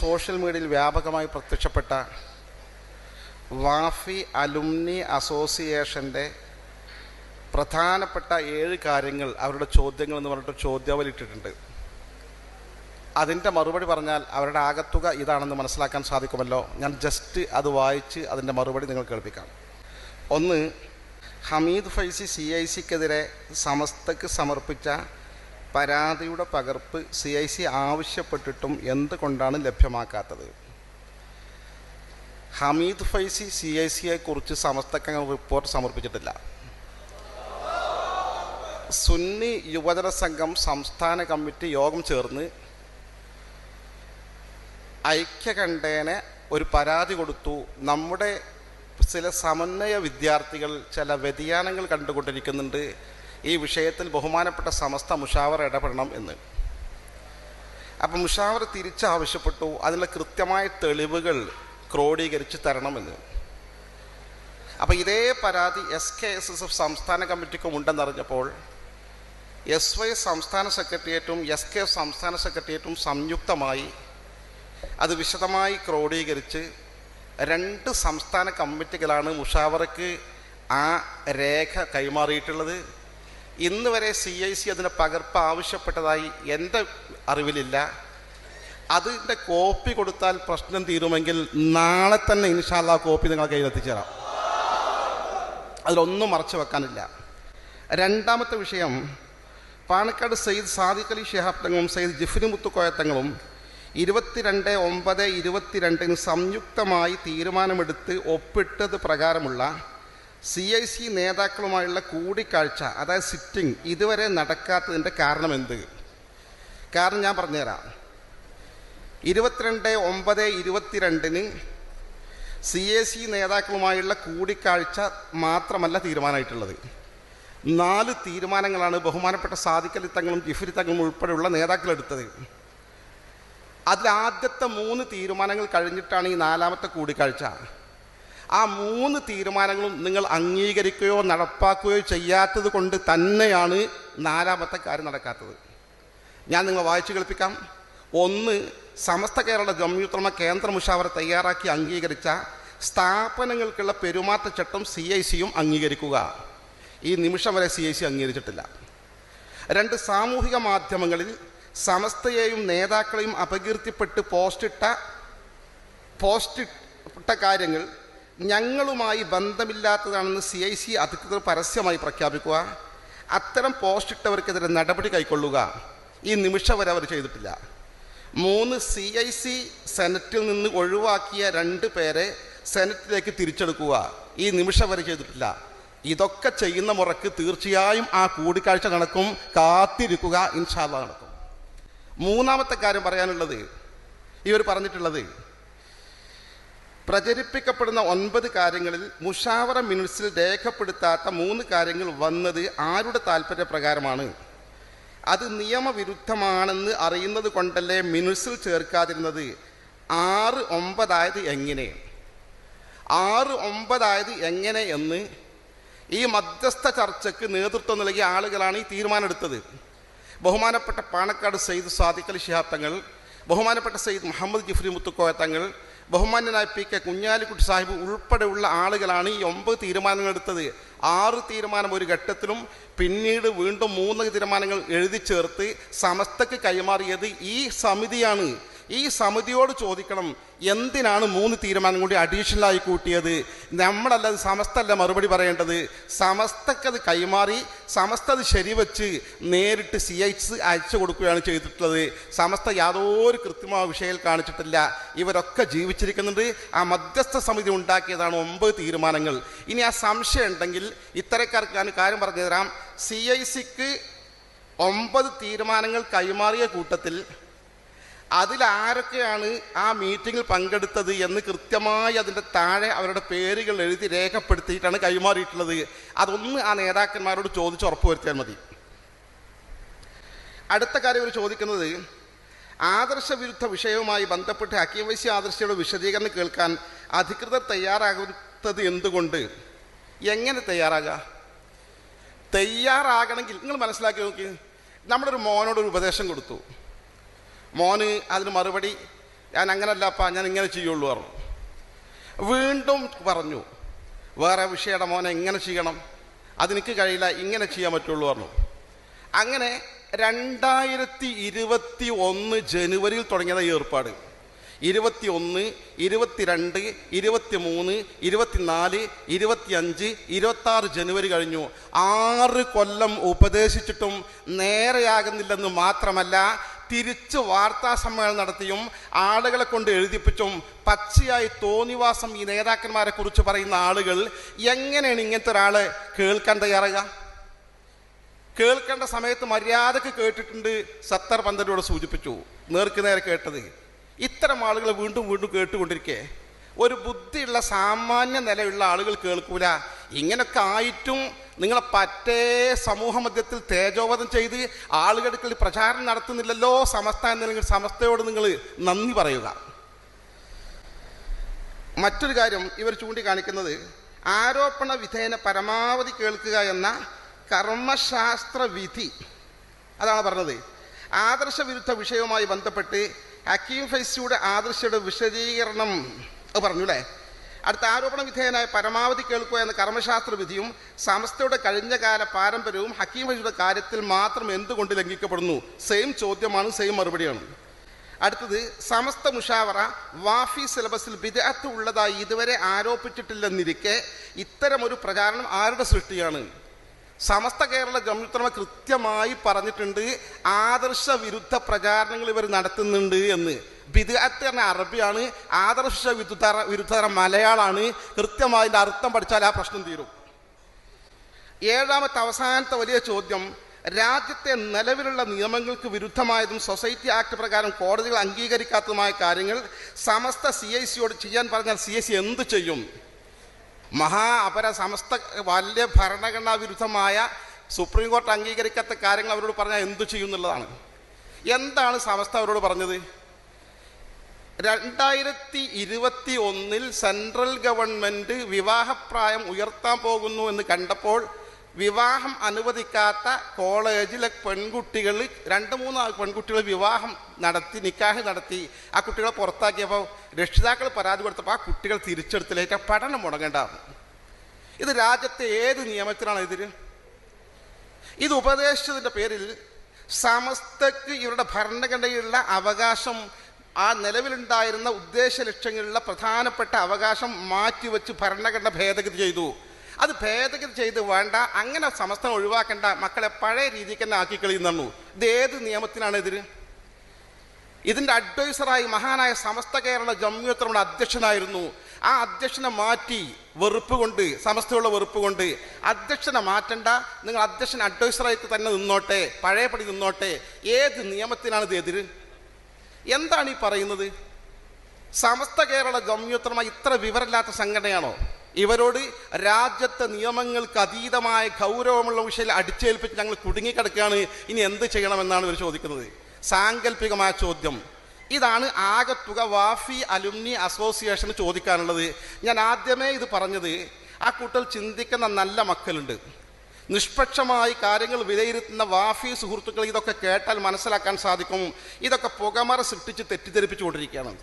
Social മീഡിയയിൽ വ്യാപകമായി പ്രത്യക്ഷപ്പെട്ട വാഫി അലുമിനി അസോസിയേഷന്റെ പ്രധാനപ്പെട്ട ഏഴ് കാര്യങ്ങൾ അവരുടെ ചോദ്യങ്ങൾ എന്ന് പറഞ്ഞിട്ട് ചോദ്യാവലി ഇട്ടിട്ടുണ്ട്. അതിന്റെ മറുപടി പറഞ്ഞാൽ അവരുടെ ആകത്തുക ഇതാണെന്ന് മനസ്സിലാക്കാൻ സാധിക്കുമല്ലോ. ഞാൻ ജസ്റ്റ് അത് വായിച്ച് അതിന്റെ മറുപടി നിങ്ങൾ കേൾപ്പിക്കാം. ഒന്ന് ഹമീദ് ഫൈസി സി ഐ സിക്കെതിരെ സമസ്തക്ക് സമർപ്പിച്ച പരാതിയുടെ പകർപ്പ് സി ഐ സി ആവശ്യപ്പെട്ടിട്ടും എന്തുകൊണ്ടാണ് ലഭ്യമാക്കാത്തത്? ഹമീദ് ഫൈസി സി ഐ സിയെ കുറിച്ച് സമസ്തക്കങ്ങൾ റിപ്പോർട്ട് സമർപ്പിച്ചിട്ടില്ല. സുന്നി യുവജന സംഘം സംസ്ഥാന കമ്മിറ്റി യോഗം ചേർന്ന് ഐക്യകണ്ഠേന ഒരു പരാതി കൊടുത്തു. നമ്മുടെ ചില സമന്വയ വിദ്യാർത്ഥികൾ ചില വ്യതിയാനങ്ങൾ കണ്ടുകൊണ്ടിരിക്കുന്നുണ്ട്. ഈ വിഷയത്തിൽ ബഹുമാനപ്പെട്ട സമസ്ത മുഷാവർ ഇടപെടണം എന്ന്. അപ്പം മുഷാവർ തിരിച്ചാവശ്യപ്പെട്ടു. അതിനുള്ള കൃത്യമായ തെളിവുകൾ ക്രോഡീകരിച്ച് തരണമെന്ന് അപ്പം ഇതേ പരാതി S K S S F സംസ്ഥാന കമ്മിറ്റിക്കും ഉണ്ടെന്നറിഞ്ഞപ്പോൾ എസ് വൈ സംസ്ഥാന സെക്രട്ടേറിയറ്റും എസ് കെ സംസ്ഥാന സെക്രട്ടേറിയറ്റും സംയുക്തമായി അത് വിശദമായി ക്രോഡീകരിച്ച് രണ്ട് സംസ്ഥാന കമ്മിറ്റികളാണ് മുഷാവറയ്ക്ക് ആ രേഖ കൈമാറിയിട്ടുള്ളത്. ഇന്ന് വരെ സി ഐ സി അതിന്റെ പകർപ്പ് ആവശ്യപ്പെട്ടതായി എന്റെ അറിവിലില്ല. അതിന്റെ കോപ്പി കൊടുത്താൽ പ്രശ്നം തീരുമെങ്കിൽ നാളെ തന്നെ ഇൻഷാല്ല കോപ്പി നിങ്ങൾ കയ്യിൽ എത്തിച്ചേരാം. അതിലൊന്നും മറച്ചു വെക്കാനില്ല. രണ്ടാമത്തെ വിഷയം പാണക്കാട് സയ്യിദ് സാദിഖ് അലി ഷിഹാബ് തങ്ങളും സയ്യിദ് ജിഫ്രി മുത്തുക്കോയത്തങ്ങളും ഇരുപത്തിരണ്ട് ഒമ്പത് ഇരുപത്തിരണ്ടിന് സംയുക്തമായി തീരുമാനമെടുത്ത് ഒപ്പിട്ടത് പ്രകാരമുള്ള സി ഐ സി നേതാക്കളുമായുള്ള കൂടിക്കാഴ്ച അതായത് സിറ്റിംഗ് ഇതുവരെ നടക്കാത്തതിന്റെ കാരണം എന്ത്? കാരണം ഞാൻ പറഞ്ഞുതരാം. ഇരുപത്തിരണ്ട് ഒമ്പത് ഇരുപത്തിരണ്ടിന് സി എ സി നേതാക്കളുമായുള്ള കൂടിക്കാഴ്ച മാത്രമല്ല തീരുമാനമായിട്ടുള്ളത്. നാല് തീരുമാനങ്ങളാണ് ബഹുമാനപ്പെട്ട സാധിക്കലി തങ്ങളും ജിഫിരി തങ്ങളും ഉൾപ്പെടെയുള്ള നേതാക്കൾ എടുത്തത്. അതിലാദ്യത്തെ മൂന്ന് തീരുമാനങ്ങൾ കഴിഞ്ഞിട്ടാണ് ഈ നാലാമത്തെ കൂടിക്കാഴ്ച. ആ മൂന്ന് തീരുമാനങ്ങളും നിങ്ങൾ അംഗീകരിക്കുകയോ നടപ്പാക്കുകയോ ചെയ്യാത്തത് കൊണ്ട് തന്നെയാണ് നാലാമത്തെ കാര്യം നടക്കാത്തത്. ഞാൻ നിങ്ങൾ വായിച്ചു കേൾപ്പിക്കാം. ഒന്ന് സമസ്ത കേരള ജമ്യൂത്രമ കേന്ദ്ര മുഷാവർ തയ്യാറാക്കി അംഗീകരിച്ച സ്ഥാപനങ്ങൾക്കുള്ള പെരുമാറ്റച്ചട്ടം സി ഐ സിയും അംഗീകരിക്കുക. ഈ നിമിഷം വരെ സി ഐ സി അംഗീകരിച്ചിട്ടില്ല. രണ്ട് സാമൂഹിക മാധ്യമങ്ങളിൽ സമസ്തയെയും നേതാക്കളെയും അപകീർത്തിപ്പെട്ട് പോസ്റ്റിട്ട പോസ്റ്റിട്ട കാര്യങ്ങൾ ഞങ്ങളുമായി ബന്ധമില്ലാത്തതാണെന്ന് സി ഐ സി അധികൃതർ പരസ്യമായി പ്രഖ്യാപിക്കുക. അത്തരം പോസ്റ്റ് ഇട്ടവർക്കെതിരെ നടപടി കൈക്കൊള്ളുക. ഈ നിമിഷം വരെ അവർ ചെയ്തിട്ടില്ല. മൂന്ന് സി ഐ സി സെനറ്റിൽ നിന്ന് ഒഴിവാക്കിയ രണ്ട് പേരെ സെനറ്റിലേക്ക് തിരിച്ചെടുക്കുക. ഈ നിമിഷം വരെ ചെയ്തിട്ടില്ല. ഇതൊക്കെ ചെയ്യുന്ന മുറക്ക് തീർച്ചയായും ആ കൂടിക്കാഴ്ച നടക്കും. കാത്തിരിക്കുക. ഇൻഷാല്ല നടക്കും. മൂന്നാമത്തെ കാര്യം പറയാനുള്ളത് ഇവർ പറഞ്ഞിട്ടുള്ളത് പ്രചരിപ്പിക്കപ്പെടുന്ന ഒൻപത് കാര്യങ്ങളിൽ മുഷാവറ മിനിറ്റ്സിൽ രേഖപ്പെടുത്താത്ത മൂന്ന് കാര്യങ്ങൾ വന്നത് ആരുടെ താല്പര്യപ്രകാരമാണ്? അത് നിയമവിരുദ്ധമാണെന്ന് അറിയുന്നത് കൊണ്ടല്ലേ മിനിറ്റ്സിൽ ചേർക്കാതിരുന്നത്? ആറ് ഒമ്പതായത് എങ്ങനെ? ആറ് ഒമ്പതായത് എങ്ങനെ എന്ന് ഈ മധ്യസ്ഥ ചർച്ചയ്ക്ക് നേതൃത്വം നൽകിയ ആളുകളാണ് ഈ തീരുമാനമെടുത്തത്. ബഹുമാനപ്പെട്ട പാണക്കാട് സയ്യിദ് സാദിഖ് അലി ശിഹാബ് തങ്ങൾ ബഹുമാനപ്പെട്ട സയ്യിദ് മുഹമ്മദ് ജിഫ്രി മുത്തുക്കോയ തങ്ങൾ ബഹുമാന്യനായ പി കെ കുഞ്ഞാലിക്കുട്ടി സാഹിബ് ഉൾപ്പെടെയുള്ള ആളുകളാണ് ഈ ഒമ്പത് തീരുമാനങ്ങൾ എടുത്തത്. ആറ് തീരുമാനം ഒരു ഘട്ടത്തിലും പിന്നീട് വീണ്ടും മൂന്ന് തീരുമാനങ്ങൾ എഴുതി ചേർത്ത് സമസ്തക്ക് കൈമാറിയത് ഈ സമിതിയാണ്. ഈ സമിതിയോട് ചോദിക്കണം എന്തിനാണ് മൂന്ന് തീരുമാനം കൂടി അഡീഷണലായി കൂട്ടിയത്? നമ്മളല്ല സമസ്തല്ല മറുപടി പറയേണ്ടത്. സമസ്തക്കത് കൈമാറി സമസ്ത അത് ശരിവെച്ച് നേരിട്ട് സി എച്ച് അയച്ചു കൊടുക്കുകയാണ് ചെയ്തിട്ടുള്ളത്. സമസ്ത യാതൊരു കൃത്യമായ വിഷയിൽ കാണിച്ചിട്ടില്ല. ഇവരൊക്കെ ജീവിച്ചിരിക്കുന്നുണ്ട്. ആ മധ്യസ്ഥ സമിതി ഉണ്ടാക്കിയതാണ് ഒമ്പത് തീരുമാനങ്ങൾ. ഇനി ആ സംശയം ഉണ്ടെങ്കിൽ ഇത്തരക്കാർക്ക് ഞാൻ കാര്യം പറഞ്ഞു തരാം സി ഐ സിക്ക് ഒമ്പത് തീരുമാനങ്ങൾ കൈമാറിയ കൂട്ടത്തിൽ അതിലാരൊക്കെയാണ് ആ മീറ്റിങ്ങിൽ പങ്കെടുത്തത് എന്ന് കൃത്യമായി അതിന്റെ താഴെ അവരുടെ പേരുകൾ എഴുതി രേഖപ്പെടുത്തിയിട്ടാണ് കൈമാറിയിട്ടുള്ളത്. അതൊന്ന് ആ നേതാക്കന്മാരോട് ചോദിച്ച് ഉറപ്പുവരുത്തിയാൽ മതി. അടുത്ത കാര്യം ഒരു ചോദിക്കുന്നത് ആദർശവിരുദ്ധ വിഷയവുമായി ബന്ധപ്പെട്ട് ഹക്കീം ആദർശയുടെ വിശദീകരണം കേൾക്കാൻ അധികൃതർ തയ്യാറാകുന്നത് എന്തുകൊണ്ട്? എങ്ങനെ തയ്യാറാകുക തയ്യാറാകണമെങ്കിൽ നിങ്ങൾ മനസ്സിലാക്കി നോക്കി. നമ്മുടെ ഒരു മോനോട് ഒരു ഉപദേശം കൊടുത്തു. മോന് അതിന് മറുപടി ഞാൻ അങ്ങനല്ലപ്പാ ഞാൻ ഇങ്ങനെ ചെയ്യുള്ളൂ പറഞ്ഞു. വീണ്ടും പറഞ്ഞു വേറെ വിഷയയുടെ മോനെ ഇങ്ങനെ ചെയ്യണം. അതെനിക്ക് കഴിയില്ല ഇങ്ങനെ ചെയ്യാൻ പറ്റുള്ളൂ പറഞ്ഞു. അങ്ങനെ രണ്ടായിരത്തി ഇരുപത്തി ഒന്ന് ജനുവരിയിൽ തുടങ്ങിയത് ഈ ഏർപ്പാട്. ഇരുപത്തി ഒന്ന് ഇരുപത്തിരണ്ട് ഇരുപത്തി മൂന്ന് ഇരുപത്തിനാല് ഇരുപത്തിയഞ്ച് ഇരുപത്തി ജനുവരി കഴിഞ്ഞു. ആറ് കൊല്ലം ഉപദേശിച്ചിട്ടും നേരെയാകുന്നില്ലെന്ന് മാത്രമല്ല തിരിച്ച് വാർത്താ സമ്മേളനം നടത്തിയും ആളുകളെ കൊണ്ട് എഴുതിപ്പിച്ചും പച്ചയായി തോന്നിവാസം ഈ നേതാക്കന്മാരെ കുറിച്ച് പറയുന്ന ആളുകൾ എങ്ങനെയാണ് ഇങ്ങനത്തെ ഒരാളെ കേൾക്കാൻ തയ്യാറുക കേൾക്കേണ്ട സമയത്ത് മര്യാദയ്ക്ക് കേട്ടിട്ടുണ്ട് സത്തർ പന്തരോട് സൂചിപ്പിച്ചു. നേർക്ക് നേരെ കേട്ടത്. ഇത്തരം ആളുകൾ വീണ്ടും വീണ്ടും കേട്ടുകൊണ്ടിരിക്കേ. ഒരു ബുദ്ധിയുള്ള സാമാന്യ നിലയുള്ള ആളുകൾ കേൾക്കൂല. ഇങ്ങനൊക്കെ ആയിട്ടും നിങ്ങളെ പറ്റേ സമൂഹ മധ്യത്തിൽ തേജോവധം ചെയ്ത് ആളുകൾക്ക് പ്രചാരണം നടത്തുന്നില്ലല്ലോ സമസ്ത എന്ന സമസ്തയോട് നിങ്ങൾ നന്ദി പറയുക. മറ്റൊരു കാര്യം ഇവർ ചൂണ്ടിക്കാണിക്കുന്നത് ആരോപണ വിധേയന പരമാവധി കേൾക്കുക എന്ന കർമ്മശാസ്ത്ര വിധി. അതാണ് പറഞ്ഞത്. ആദർശ വിരുദ്ധ വിഷയവുമായി ബന്ധപ്പെട്ട് ഹക്കീം ഫൈസിയുടെ ആദർശയുടെ വിശദീകരണം പറഞ്ഞു അല്ലേ അടുത്ത ആരോപണ വിധേയനായ പരമാവധി കേൾക്കുക എന്ന കർമ്മശാസ്ത്ര വിധിയും സമസ്തയുടെ കഴിഞ്ഞകാല പാരമ്പര്യവും ഹക്കീം ഹജിയുടെ കാര്യത്തിൽ മാത്രം എന്തുകൊണ്ട് ലംഘിക്കപ്പെടുന്നു? സെയിം ചോദ്യമാണ് സെയിം മറുപടിയാണ്. അടുത്തത് സമസ്ത മുഷാവറ വാഫി സിലബസിൽ വിദഗ്ധ ഉള്ളതായി ഇതുവരെ ആരോപിച്ചിട്ടില്ലെന്നിരിക്കെ ഇത്തരമൊരു പ്രചാരണം ആരുടെ സൃഷ്ടിയാണ്? സമസ്ത കേരള ജംയുത്രമ കൃത്യമായി പറഞ്ഞിട്ടുണ്ട് ആദർശ വിരുദ്ധ പ്രചാരണങ്ങൾ ഇവർ നടത്തുന്നുണ്ട് എന്ന്. ബിദാത്ത് പറഞ്ഞ അറബിയാണ് ആദർശ വിരുദ്ധ വിരുദ്ധ മലയാളമാണ് കൃത്യമായി അർത്ഥം പഠിച്ചാൽ ആ പ്രശ്നം തീരും. ഏഴാമത്തെ അവസാനത്തെ വലിയ ചോദ്യം രാജ്യത്തെ നിലവിലുള്ള നിയമങ്ങൾക്ക് വിരുദ്ധമായതും സൊസൈറ്റി ആക്ട് പ്രകാരം കോടതികൾ അംഗീകരിക്കാത്തതുമായ കാര്യങ്ങൾ സമസ്ത സി ഐ സിയോട് ചെയ്യാൻ പറഞ്ഞാൽ സി ഐ സി എന്ത് ചെയ്യും? മഹാ അപര സമസ്ത വലിയ ഭരണഘടനാ വിരുദ്ധമായ സുപ്രീം കോർട്ട് അംഗീകരിക്കാത്ത കാര്യങ്ങൾ അവരോട് പറഞ്ഞാൽ എന്തു ചെയ്യും എന്നുള്ളതാണ്. എന്താണ് സമസ്ത അവരോട് പറഞ്ഞത്? രണ്ടായിരത്തി ഇരുപത്തി ഒന്നിൽ സെൻട്രൽ ഗവൺമെന്റ് വിവാഹപ്രായം ഉയർത്താൻ പോകുന്നു എന്ന് കണ്ടപ്പോൾ വിവാഹം അനുവദിക്കാത്ത കോളേജിലെ പെൺകുട്ടികൾ രണ്ട് മൂന്ന് പെൺകുട്ടികൾ വിവാഹം നടത്തി നിക്കാഹ് നടത്തി ആ കുട്ടികളെ പുറത്താക്കിയപ്പോൾ രക്ഷിതാക്കൾ പരാതി കൊടുത്തപ്പോൾ ആ കുട്ടികൾ തിരിച്ചെടുത്തിലേക്ക് പഠനം മുടങ്ങേണ്ടതാണ് ഇത് രാജ്യത്തെ ഏത് നിയമത്തിനാണ് ഇതിൽ ഇത് ഉപദേശിച്ചതിന്റെ പേരിൽ സമസ്തക്ക് ഇവരുടെ ഭരണഘടനയിലുള്ള അവകാശം ആ നിലവിലുണ്ടായിരുന്ന ഉദ്ദേശ ലക്ഷ്യങ്ങളിലുള്ള പ്രധാനപ്പെട്ട അവകാശം മാറ്റിവെച്ച് ഭരണഘടന ഭേദഗതി ചെയ്തു. അത് ഭേദഗതി ചെയ്ത് വേണ്ട അങ്ങനെ സമസ്തം ഒഴിവാക്കേണ്ട മക്കളെ പഴയ രീതിക്ക് തന്നെ ആക്കി കളിയുന്നു ഇത് ഏത് നിയമത്തിനാണ് എതിര്? ഇതിന്റെ അഡ്വൈസറായി മഹാനായ സമസ്ത കേരള ജമ്മിയത്രയുടെ അധ്യക്ഷനായിരുന്നു. ആ അധ്യക്ഷനെ മാറ്റി വെറുപ്പ് കൊണ്ട് സമസ്തയുള്ള വെറുപ്പ് കൊണ്ട് അധ്യക്ഷനെ മാറ്റണ്ട നിങ്ങൾ അധ്യക്ഷൻ അഡ്വൈസറായിട്ട് തന്നെ നിന്നോട്ടെ പഴയപടി നിന്നോട്ടെ ഏത് നിയമത്തിനാണ് ഇത് എതിര്? എന്താണ് ഈ പറയുന്നത്? സമസ്ത കേരള ജമ്മിയത്രമ ഇത്ര വിവരമില്ലാത്ത സംഘടനയാണോ? ഇവരോട് രാജ്യത്തെ നിയമങ്ങൾക്ക് അതീതമായ ഗൗരവമുള്ള വിഷയം അടിച്ചേൽപ്പിച്ച് ഞങ്ങൾ കുടുങ്ങിക്കിടക്കുകയാണ്. ഇനി എന്ത് ചെയ്യണമെന്നാണ് ഇവർ ചോദിക്കുന്നത്. സാങ്കല്പികമായ ചോദ്യം. ഇതാണ് ആകത്തുക വാഫി അലുമിനി അസോസിയേഷന് ചോദിക്കാനുള്ളത്. ഞാൻ ആദ്യമേ ഇത് പറഞ്ഞത് ആ കൂട്ടൽ ചിന്തിക്കുന്ന നല്ല മക്കളുണ്ട്. നിഷ്പക്ഷമായി കാര്യങ്ങൾ വിലയിരുത്തുന്ന വാഫി സുഹൃത്തുക്കൾ ഇതൊക്കെ കേട്ടാൽ മനസ്സിലാക്കാൻ സാധിക്കും. ഇതൊക്കെ പുകമറ സൃഷ്ടിച്ച് തെറ്റിദ്ധരിപ്പിച്ചുകൊണ്ടിരിക്കുകയാണ്.